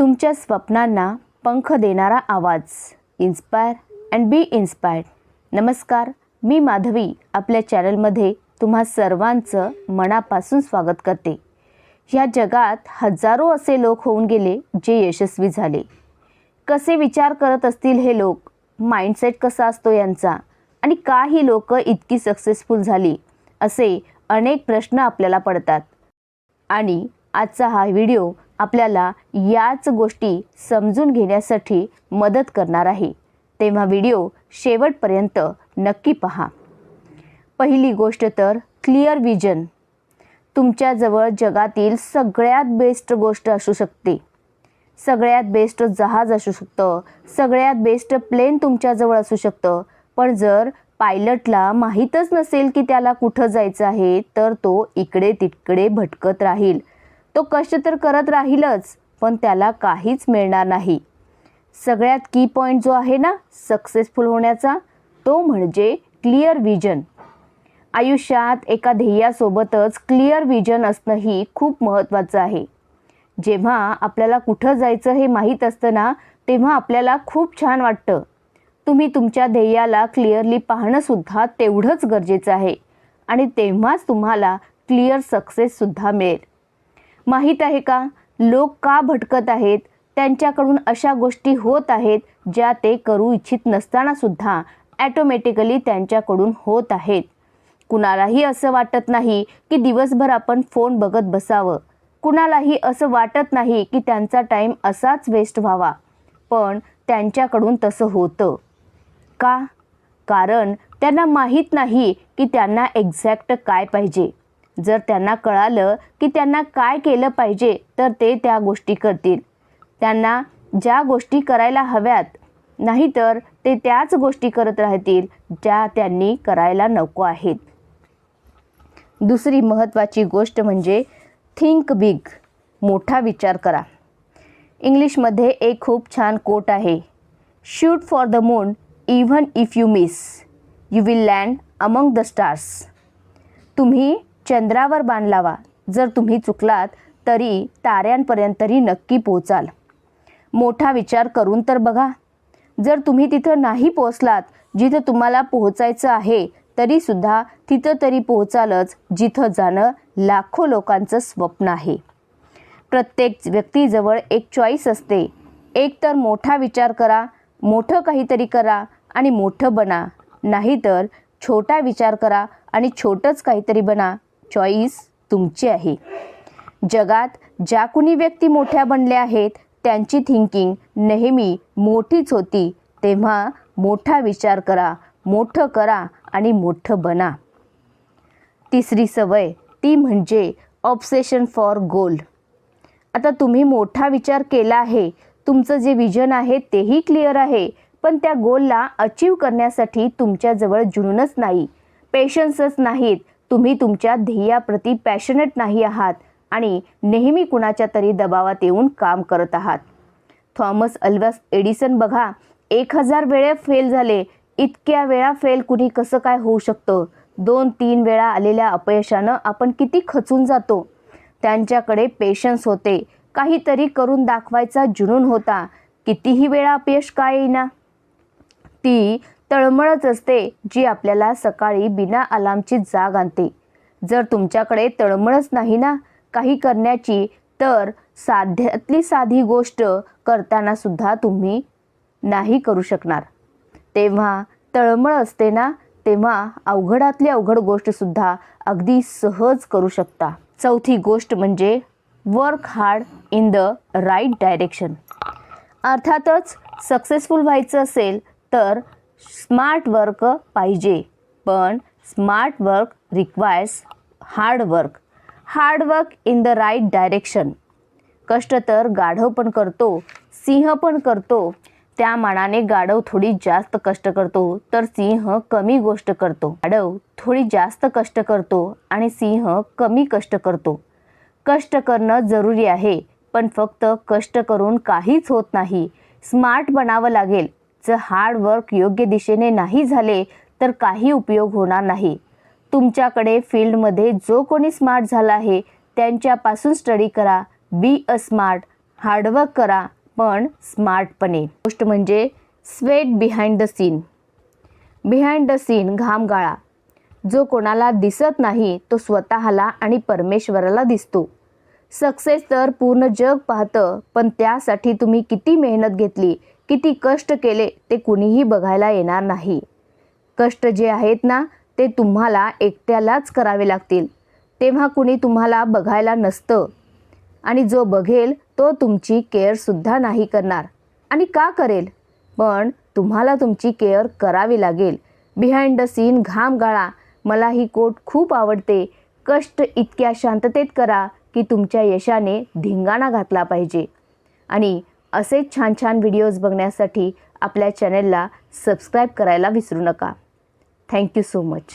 तुमच्या स्वप्नांना पंख देणारा आवाज. इन्स्पायर अँड बी इन्स्पायर्ड नमस्कार मी माधवी आपल्या चॅनलमध्ये तुम्हा सर्वांचं मनापासून स्वागत करते. ह्या जगात हजारो असे लोक होऊन गेले जे यशस्वी झाले. कसे विचार करत असतील हे लोक? माइंडसेट कसा असतो यांचा? आणि का ही लोक इतकी सक्सेसफुल झाली असे अनेक प्रश्न आपल्याला पडतात. आणि आजचा हा व्हिडिओ आपल्याला याच गोष्टी समजून घेण्यासाठी मदत करणार आहे. तेव्हा व्हिडिओ शेवटपर्यंत नक्की पहा. पहिली गोष्ट तर क्लिअर विजन तुमच्याजवळ जगातील सगळ्यात बेस्ट गोष्ट असू शकते. सगळ्यात बेस्ट जहाज असू शकतं. सगळ्यात बेस्ट प्लेन तुमच्याजवळ असू शकतं. पण जर पायलटला माहीतच नसेल की त्याला कुठं जायचं आहे तर तो इकडे तिकडे भटकत राहील. तो कष्ट तर करत राहीलच पण त्याला काहीच मिळणार नाही. सगळ्यात की पॉईंट जो आहे ना सक्सेसफुल होण्याचा तो म्हणजे क्लिअर विजन आयुष्यात एका ध्येयासोबतच क्लिअर विजन असणंही खूप महत्त्वाचं आहे. जेव्हा आपल्याला कुठं जायचं हे माहीत असतं ना तेव्हा आपल्याला खूप छान वाटतं. तुम्ही तुमच्या ध्येयाला क्लिअरली पाहणंसुद्धा तेवढंच गरजेचं आहे. आणि तेव्हाच तुम्हाला क्लिअर सक्सेससुद्धा मिळेल. माहीत आहे का? लोक का भटकत आहेत? त्यांच्याकडून अशा गोष्टी होत आहेत ज्या ते करू इच्छित नसतानासुद्धा ॲटोमॅटिकली त्यांच्याकडून होत आहेत. कुणालाही असं वाटत नाही की दिवसभर आपण फोन बघत बसावं. कुणालाही असं वाटत नाही की त्यांचा टाईम असाच वेस्ट व्हावा. पण त्यांच्याकडून तसं होतं. का? कारण त्यांना माहीत नाही की त्यांना एक्झॅक्ट काय पाहिजे. जर त्यांना कळालं की त्यांना काय केलं पाहिजे तर ते त्या गोष्टी करतील. त्यांना ज्या गोष्टी करायला हव्यात नाहीतर ते त्याच गोष्टी करत राहतील ज्या त्यांनी करायला नको आहेत. दुसरी महत्त्वाची गोष्ट म्हणजे थिंक बिग मोठा विचार करा. इंग्लिशमध्ये एक खूप छान कोट आहे shoot for the moon even if you miss you will land among the stars तुम्ही चंद्रावर बाण लावा. जर तुम्ही चुकलात तरी ताऱ्यांपर्यंतही नक्की पोचाल मोठा विचार करून तर बघा. जर तुम्ही तिथं नाही पोचलात जिथं तुम्हाला पोहोचायचं आहे तरीसुद्धा तिथं तरी पोहोचालच जिथं जाणं लाखो लोकांचं स्वप्न आहे. प्रत्येक व्यक्तीजवळ एक चॉईस असते. एक तर मोठा विचार करा मोठं काहीतरी करा आणि मोठं बना. नाहीतर छोटा विचार करा आणि छोटंच काहीतरी बना. चॉईस तुमची आहे. जगात ज्या कुणी व्यक्ती मोठ्या बनल्या आहेत त्यांची थिंकिंग नेहमी मोठीच होती. तेव्हा मोठा विचार करा मोठं करा आणि मोठं बना. तिसरी सवय ती म्हणजे ऑब्सेशन फॉर गोल आता तुम्ही मोठा विचार केला आहे. तुमचं जे विजन आहे तेही क्लिअर आहे. पण त्या गोलला अचीव करण्यासाठी तुमच्याजवळ जुनूनच नाही. पेशन्सच नाहीत. तुम्ही तुमच्या ध्येयाप्रती पॅशनेट नाही आहात आणि नेहमी कुणाच्या तरी दबावात येऊन काम करत आहात. थॉमस अल्वास एडिसन बघा एक हजार वेळा फेल झाले इतक्या वेळा फेल कुणी कसं काय होऊ शकतं? दोन तीन वेळा आलेल्या अपयशानं आपण किती खचून जातो? त्यांच्याकडे पेशन्स होते. काहीतरी करून दाखवायचा जुनून होता. कितीही वेळा अपयश काय येईना? ती तळमळच असते जी आपल्याला सकाळी बिना अलामची जाग आणते. जर तुमच्याकडे तळमळच नाही ना काही करण्याची तर साध्यातली साधी गोष्ट करताना सुद्धा तुम्ही नाही करू शकणार. तेव्हा तळमळ असते ना तेव्हा अवघडातली अवघड गोष्टसुद्धा अगदी सहज करू शकता. चौथी गोष्ट म्हणजे work hard in the right direction अर्थातच सक्सेसफुल व्हायचं असेल तर स्मार्ट वर्क पाहिजे. पण smart work requires hard work. Hard work in the right direction. कष्ट तर गाढव पण करतो सिंह पण करतो. त्या मानाने गाढव थोडी जास्त कष्ट करतो तर सिंह कमी गोष्ट करतो. गाढव थोडी जास्त कष्ट करतो आणि सिंह कमी कष्ट करतो. कष्ट करणं जरुरी आहे पण फक्त कष्ट करून काहीच होत नाही. स्मार्ट बनावं लागेल जर हार्ड वर्क योग्य दिशेने नाही झाले तर काही उपयोग होणार नाही. तुमच्याकडे फील्डमध्ये जो कोणी स्मार्ट झाला आहे त्यांच्यापासून स्टडी करा. बी अ स्मार्ट हार्डवर्क करा पण स्मार्टपणे गोष्ट म्हणजे sweat behind the scene behind the scene घाम गाळा. जो कोणाला दिसत नाही तो स्वतःला आणि परमेश्वराला दिसतो. सक्सेस तर पूर्ण जग पाहतं पण त्यासाठी तुम्ही किती मेहनत घेतली किती कष्ट केले ते कुणीही बघायला येणार नाही. कष्ट जे आहेत ना ते तुम्हाला एकट्यालाच करावे लागतील. तेव्हा कुणी तुम्हाला बघायला नसतं. आणि जो बघेल तो तुमची केअरसुद्धा नाही करणार. आणि का करेल? पण तुम्हाला तुमची केअर करावी लागेल. बिहाइंड द सीन घाम गाळा. मला ही कोट खूप आवडते. कष्ट इतक्या शांततेत करा की तुमच्या यशाने धिंगाणा घातला पाहिजे. आणि असेच छान छान व्हिडिओज बघण्यासाठी आपल्या चॅनलला सबस्क्राईब करायला विसरू नका. Thank you so much